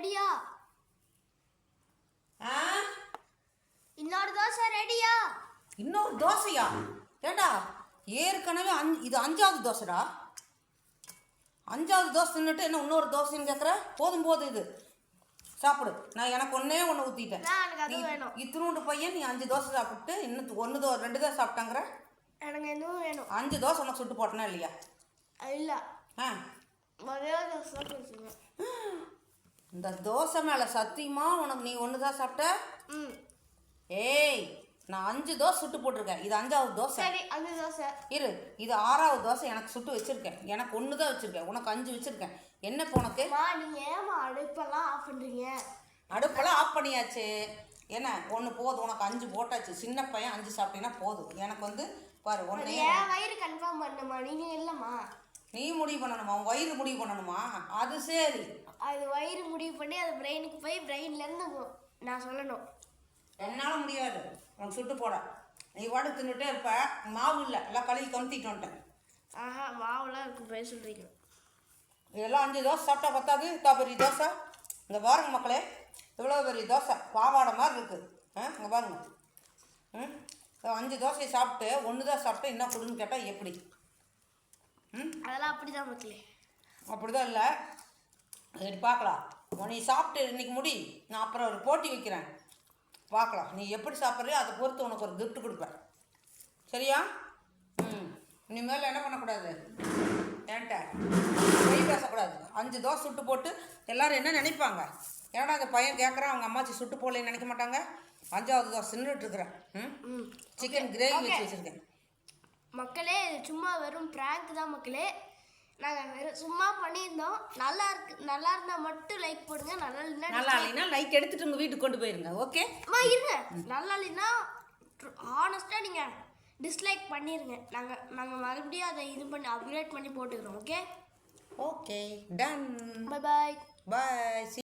ரெடியா? ஆ? இன்னொரு தோசை ரெடியா? இன்னொரு தோசையா? ஏண்டா? ஏற்கனவே அஞ்சு இது அஞ்சாவது தோசைடா. அஞ்சாவது தோசை தின்னுட்டு என்ன இன்னொரு தோசைன்னு கேட்குற போதும் போதும் இது. சாப்பிடு. நான் எனக்கு ஒன்றே ஒன்று ஊற்றிட்டேன் இத்தினூண்டு பையன் நீ அஞ்சு தோசை சாப்பிட்டு இன்னும் ஒன்று தோ ரெண்டு தான் சாப்பிட்டாங்கிற? எனக்கு இன்னும் வேணும். அஞ்சு தோசை உனக்கு சுட்டு போட்டனா இல்லையா? இல்லை. ஆ. ஒரே தோசை இந்த தோசை மேலே சத்தியமா உனக்கு நீ ஒன்று தான் சாப்பிட்ட? ம். ஏய் நான் அஞ்சு தோசை சுட்டு போட்டிருக்கேன். இது அஞ்சாவது தோசை. சரி அந்த தோசை. இரு இது ஆறாவது தோசை எனக்கு சுட்டு வச்சிருக்கேன். எனக்கு ஒன்று தான் வச்சிருக்கேன். உனக்கு அஞ்சு வச்சிருக்கேன். என்ன உனக்கு? நீங்கள் ஏமா அடுப்பெல்லாம் ஆஃப் பண்ணுறீங்க அடுப்பெல்லாம் ஆஃப் பண்ணியாச்சு. என்ன ஒன்று போதும். உனக்கு அஞ்சு போட்டாச்சு. சின்ன பையன் அஞ்சு சாப்பிட்டீங்கன்னா போதும். எனக்கு வந்து பாரு ஒன்று என் வயிறு கன்ஃபார்ம் பண்ணுமா நீங்கள் இல்லைம்மா. நீ முடிவு பண்ணணுமா? உன் வயிறு முடிவு பண்ணணுமா? அது சரி. அது வயிறு முடிவு பண்ணி அது பிரெயினுக்கு போய் பிரெயின்லேருந்து நான் சொல்லணும். என்னால் முடியாது. உனக்கு சுட்டு போட. நீ வாடு தின்னுட்டே இருப்ப. மாவு இல்லை. எல்லாம் கழுவி கமுத்திட்டு வந்துட்டேன் ஆஹா மாவுலாம் இருக்கு போய் சொல்கிறீங்க இதெல்லாம் அஞ்சு தோசை சாப்பிட்டா பத்தாது. இத்தா பெரிய தோசை. இங்கே பாருங்க மக்களே. இவ்வளோ பெரிய தோசை. பாவாடை மாதிரி இருக்குது ஆ இங்கே பாருங்க. ம் அஞ்சு தோசையை சாப்பிட்டு ஒன்று தான் சாப்பிட்டு என்ன கொடுன்னு கேட்டால் எப்படி? அதெல்லாம் அப்படிதான் மக்களே. அப்படி தான் இல்லை சரி பார்க்கலாம். உன் நீ சாப்பிட்டு இன்னைக்கு முடி நான் அப்புறம் ஒரு போட்டி வைக்கிறேன். பார்க்கலாம். நீ எப்படி சாப்பிட்றியோ அதை பொறுத்து உனக்கு ஒரு gift கொடுப்பேன். சரியா? ம். இனிமேல் என்ன பண்ணக்கூடாது? ஏன்ட்ட? பொய் பேசக்கூடாது. அஞ்சு தோசை சுட்டு போட்டு எல்லாரும் என்ன நினைப்பாங்க? ஏன்னா அந்த பையன் கேட்குறான் அவங்க அம்மாச்சி சுட்டு போடலன்னு நினைக்க மாட்டாங்க? அஞ்சாவது தோசை நின்றுட்டு இருக்கிறேன். ம்? Chicken gravy. வச்சு வச்சுருக்கேன். மக்களே இது சும்மா வெறும் ப்ராங்க் தான் மக்களே. நாங்கள் வெறும் சும்மா பண்ணியிருந்தோம். நல்லா இருக்கு நல்லா இருந்தால் மட்டும் லைக் போடுங்க நல்லா இல்லைன்னா நல்லா இல்லைன்னா லைக் எடுத்துட்டு உங்கள் வீட்டுக்கு கொண்டு போயிருங்க ஓகே அம்மா இருங்க. நல்லா இல்லைன்னா ஆனஸ்ட்டாக நீங்கள் டிஸ்லைக் பண்ணிடுங்க நாங்கள் நாங்கள் மறுபடியும் அதை இது பண்ணி அப்கிரேட் பண்ணி போட்டுக்கிறோம் okay okay done bye bye bye